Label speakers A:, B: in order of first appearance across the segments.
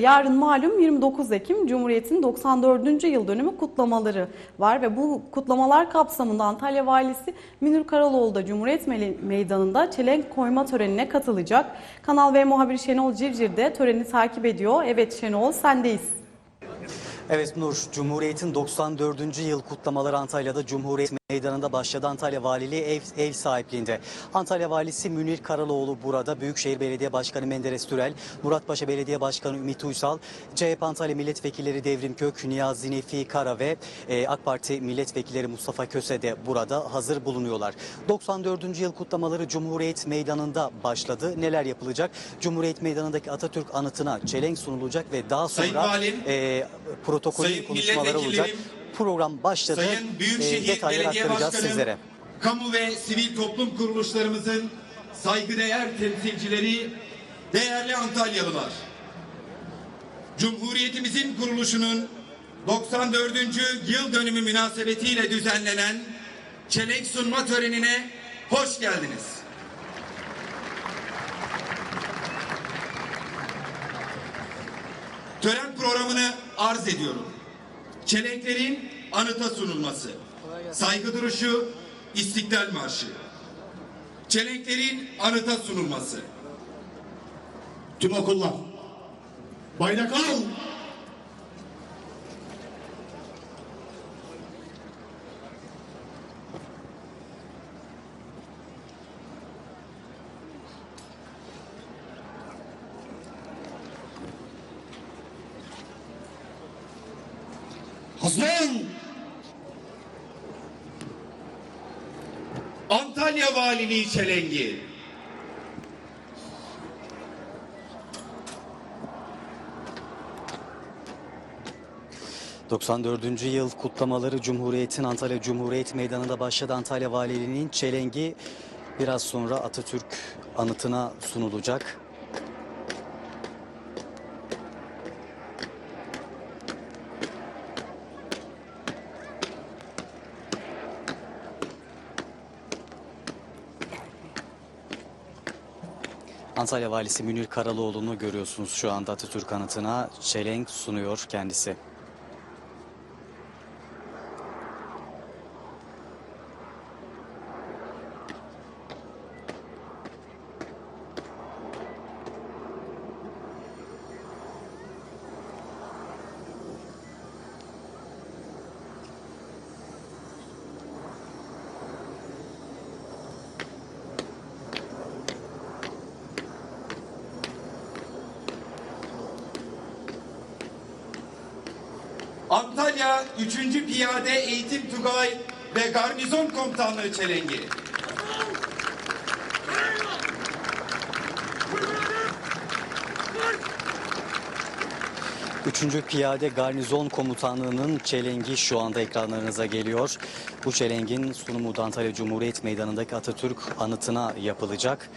A: Yarın malum 29 Ekim Cumhuriyet'in 94. yıl dönümü kutlamaları var ve bu kutlamalar kapsamında Antalya Valisi Münir Karaloğlu da Cumhuriyet Me- Meydanı'nda çelenk koyma törenine katılacak. Kanal V muhabiri Şenol Civcir de töreni takip ediyor. Evet Şenol sendeyiz.
B: Evet Nur, Cumhuriyet'in 94. yıl kutlamaları Antalya'da Cumhuriyet Meydanı'nda başladı. Antalya Valiliği ev, ev sahipliğinde. Antalya Valisi Münir Karaloğlu burada, Büyükşehir Belediye Başkanı Menderes Türel, Muratpaşa Belediye Başkanı Ümit Uysal, CHP Antalya Milletvekilleri Devrim Kök, Niyazi Nefi Kara ve e, AK Parti Milletvekilleri Mustafa Köse de burada hazır bulunuyorlar. 94. yıl kutlamaları Cumhuriyet Meydanı'nda başladı. Neler yapılacak? Cumhuriyet Meydanı'ndaki Atatürk anıtına çelenk sunulacak ve daha
C: Sayın
B: sonra
C: Valim,
B: e, protokolü
C: Sayın
B: konuşmaları olacak. Program başladı.
C: Sayın
B: E,
C: Büyükşehir
B: detayları
C: Belediye Başkanım,
B: sizlere.
C: kamu ve sivil toplum kuruluşlarımızın saygıdeğer temsilcileri, değerli Antalyalılar. Cumhuriyetimizin kuruluşunun 94. yıl dönümü münasebetiyle düzenlenen çelenk sunma törenine hoş geldiniz. Tören programını arz ediyorum. Çelenklerin anıta sunulması. Saygı duruşu, İstiklal Marşı. Çelenklerin anıta sunulması.
D: Tüm okullar. Bayrak al. Hazır.
C: Antalya Valiliği Çelengi.
B: Cumhuriyet 94. yıl kutlamaları Cumhuriyet'in Antalya Cumhuriyet Meydanı'nda başladı. Antalya Valiliği'nin çelengi biraz sonra Atatürk anıtına sunulacak. Antalya Valisi Münir Karaloğlu'nu görüyorsunuz şu anda Atatürk anıtına çelenk sunuyor kendisi.
C: Antalya 3. Piyade Eğitim Tugay ve Garnizon Komutanlığı Çelengi.
B: Üçüncü Piyade Garnizon Komutanlığı'nın çelengi şu anda ekranlarınıza geliyor. Bu çelengin sunumu Antalya Cumhuriyet Meydanı'ndaki Atatürk anıtına yapılacak.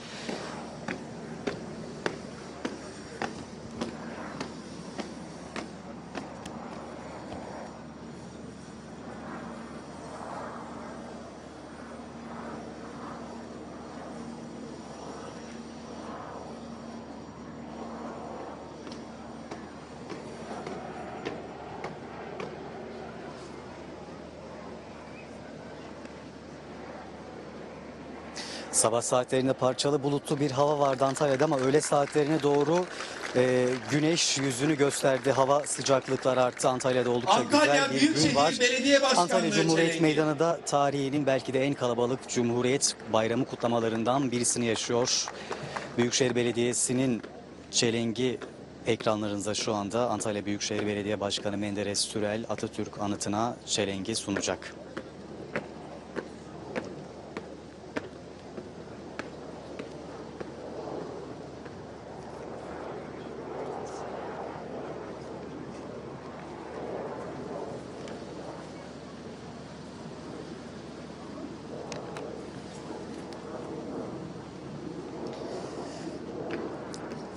B: Sabah saatlerinde parçalı bulutlu bir hava vardı Antalya'da ama öğle saatlerine doğru e, güneş yüzünü gösterdi. Hava sıcaklıklar arttı. Antalya'da oldukça
C: Antalya
B: güzel bir gün var. Antalya Cumhuriyet
C: çelengi.
B: Meydanı da tarihinin belki de en kalabalık Cumhuriyet Bayramı kutlamalarından birisini yaşıyor. Büyükşehir Belediyesi'nin çelengi ekranlarınızda şu anda Antalya Büyükşehir Belediye Başkanı Menderes Türel Atatürk anıtına çelengi sunacak.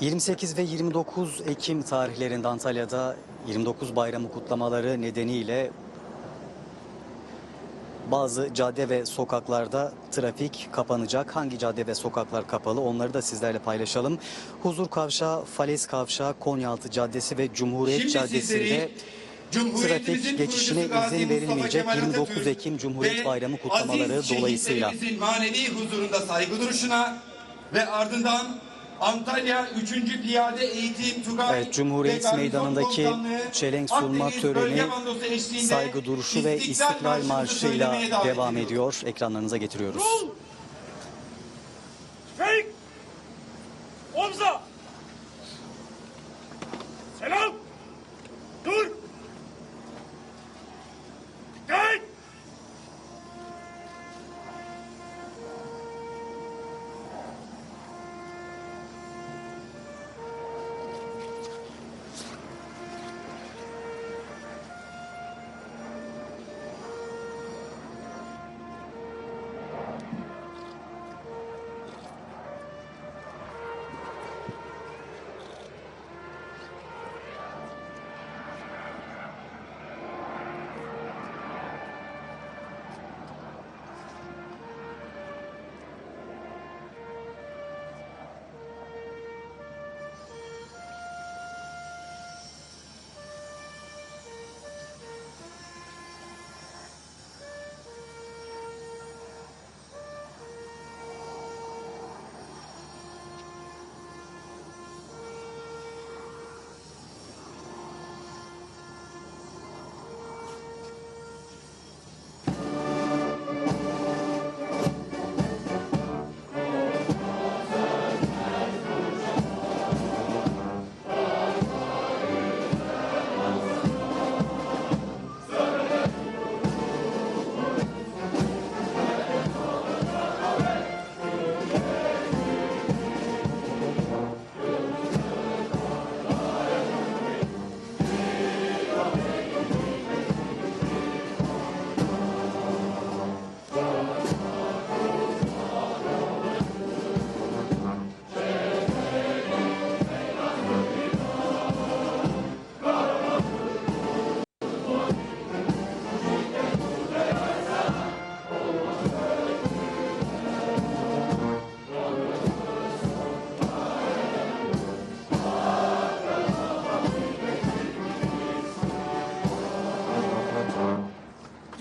B: ...28 ve 29 Ekim tarihlerinde Antalya'da 29 bayramı kutlamaları nedeniyle bazı cadde ve sokaklarda trafik kapanacak. Hangi cadde ve sokaklar kapalı onları da sizlerle paylaşalım. Huzur Kavşağı, Falez Kavşağı, Konyaaltı Caddesi ve Cumhuriyet
C: Şimdi
B: Caddesi'nde trafik geçişine izin verilmeyecek
C: Kemal
B: 29
C: Atatürk
B: Ekim Cumhuriyet Bayramı kutlamaları dolayısıyla.
C: manevi huzurunda saygı duruşuna ve ardından Antalya 3. Piyade Eğitim Tugay
B: Evet, Cumhuriyet
C: ve
B: Meydanı'ndaki çelenk sunma töreni saygı duruşu ve İstiklal Marşı'yla devam ediyor. Ekranlarınıza getiriyoruz.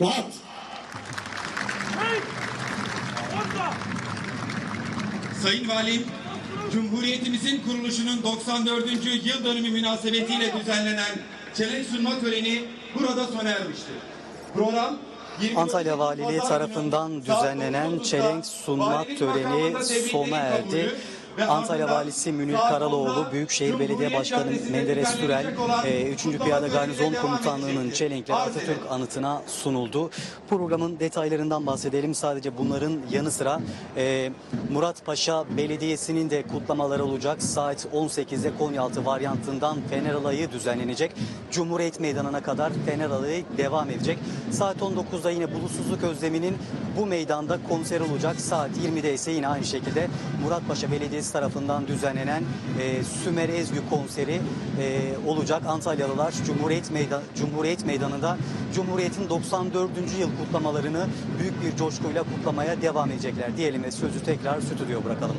D: Rahat.
C: Sayın Valim, Cumhuriyetimizin kuruluşunun 94. yıl dönümü münasebetiyle düzenlenen çelenk sunma töreni burada sona ermiştir. Program 24
B: Antalya Valiliği tarafından düzenlenen
C: 9.30'da
B: çelenk sunma töreni sona erdi. Antalya Valisi Münir Karaloğlu,
C: 10'da
B: Büyükşehir Belediye Başkanı Menderes
C: olan
B: 3.
C: kutlama
B: Piyade
C: törenine
B: Garnizon Komutanlığı'nın çelenkleri Atatürk anıtına sunuldu. Programın detaylarından bahsedelim. Sadece bunların yanı sıra e, Murat Paşa Belediyesi'nin de kutlamaları olacak. Saat 18'de Konyaaltı varyantından Fener Alayı düzenlenecek. Cumhuriyet Meydanı'na kadar Fener Alayı devam edecek. Saat 19'da yine Bulutsuzluk Özlemi'nin bu meydanda konser olacak. Saat 20'de ise yine aynı şekilde Muratpaşa Belediyesi tarafından düzenlenen e, Sümer Ezgü konseri e, olacak. Antalyalılar Cumhuriyet, Meydan, Cumhuriyet Meydanı'nda Cumhuriyet'in 94. yıl kutlamalarını büyük bir coşkuyla kutlamaya devam edecekler diyelim ve sözü tekrar stüdyoya bırakalım.